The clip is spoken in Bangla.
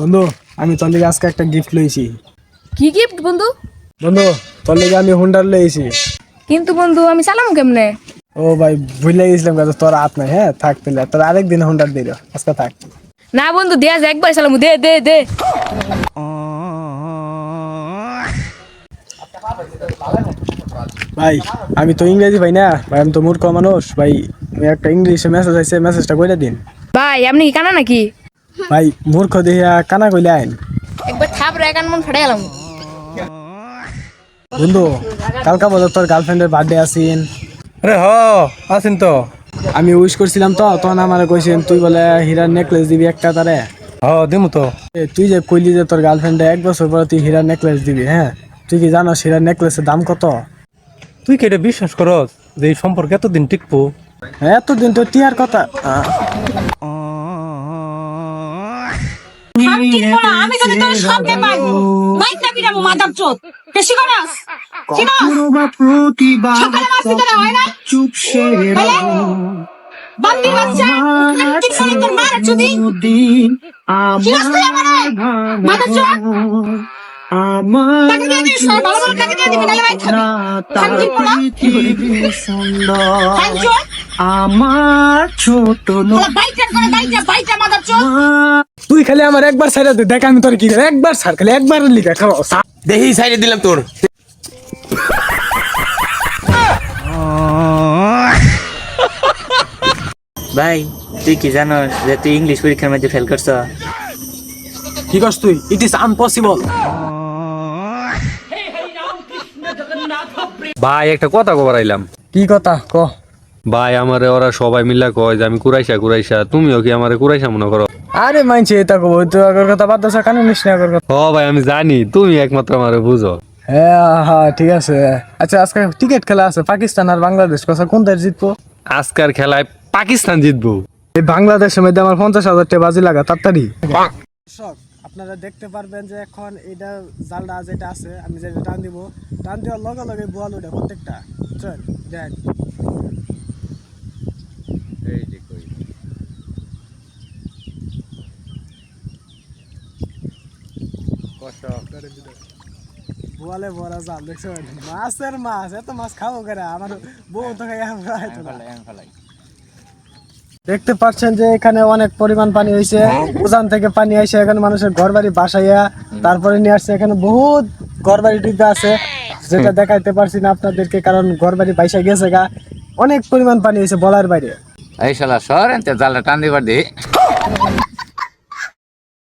বন্ধু আমি তোর লিগে আজকে একটা গিফট লইছি। কি গিফট বন্ধু? বন্ধু তোর লিগে আমি হুন্ডার লইছি। কিন্তু বন্ধু আমি চালামু কেমনে? ও ভাই ভুলে গেছিলাম কথা তোর হাত নাই হ্যাঁ থাক তাহলে তোর আরেকদিন হুন্ডার দিল আজকে থাক। না বন্ধু দেয়া যায় একবার চালামু দে দে দে। ভাই আমি তো ইংরেজি ভাই না ভাই আমি তো মূর্খ মানুষ ভাই একটা ইংলিশে মেসেজ আছে মেসেজটা কইলে দিন। ভাই আপনি কি কানা নাকি? ভাই মূর্খ দেখিয়া কানা কইলে আইন একবার থাপ রে একান মন ফাটাই এলাম বন্ধু কালকা বলো তোর গার্লফ্রেন্ডের বার্থডে আসিন আরে হ আছেন তো। আমি উইশ করছিলাম তো তখন আমার কইছেন তুই বলে হীরার নেকলেস দিবি একটা তারে হ দিমু তো। এ, তুই যে কইলি যে তোর গার্লফ্রেন্ডে এক বছর পরে তুই হীরার নেকলেস দিবি হ্যাঁ তুই কি জানো হীরার নেকলেসের দাম কত? তুই কি এটা বিশ্বাস করস যে এই সম্পর্ক এতদিন টিকবো হ্যাঁ এতদিন তো টিয়ার কথা। আহ, আমি যদি তোর সামনে পাই মাইক না? পিটাবো মাদার চোদ বেশি করাস? বান্দির বাচ্চা ঠিক করে তোর মার চুদি। আমারে মাদার চোদ টাকা ভালো ভালো টাকা দিয়ে দিবি নাহলে মাইক খাবি খাবি পোলা খাই চোদ আমার ছোট পোলা বাইটা করে বাইটা বাইটা মাদার চোদ তুই খালি আমার একবার ছাড়া দে দেখ আমি তোর কি করে। একবার ছাড় খালি একবার লিখা খাও দেখি সাইডে দিলাম তোর। ভাই তুই কি জানোস যে তুই ইংলিশ পরীক্ষার মধ্যে ফেল করছ? কি করছ তুই? ইট ইজ আনপসিবল ভাই একটা কথা কবার আইলাম। কি কথা? ক। ভাই আমারে ওরা সবাই মিল্লা কয় যে আমি কুরাইশা কুরাইশা। তুমিও কি আমারে কুরাইশা মনে করো? আরে মানছি এটা কব তো আগের কথা বাদ দাস কানে নিস না আগের কথা। হ ভাই আমি জানি তুমি একমাত্র আমারে বুঝো। হ্যাঁ হ্যাঁ ঠিক আছে। আচ্ছা আজকে টিকিট খেলা আছে পাকিস্তান আর বাংলাদেশ কথা কোন দেশ জিতবো? আজকের খেলায় পাকিস্তান জিতবো। এই বাংলাদেশের মধ্যে আমার পঞ্চাশ হাজার টাকা বাজি লাগা তাড়াতাড়ি। আপনারা দেখতে পারবেন যে এখন এটা জালটা যেটা আছে আমি যেটা টান দিব টান দেওয়ার লগে লগে বোয়াল উঠে প্রত্যেকটা। চল দেখ। বোয়ালে ভরা জাল দেখছ? মাছের মাছ এত মাছ খাব করে আমার বউ তো খাই দেখতে পাচ্ছেন যে এখানে অনেক পরিমাণ পানি হয়েছে উজান থেকে পানি আসে এখানে মানুষের ঘর বাড়ি বাসাইয়া তারপরে নিয়ে আসছে। এখানে বহুত ঘর বাড়ি আছে যেটা দেখাইতে পারছি না আপনাদেরকে কারণ ঘর বাড়ি বাইসা গেছে গা। অনেক পরিমাণ পানি হয়েছে বলার বাইরে। এই শালা এনতে জালটা টান দিবার দে।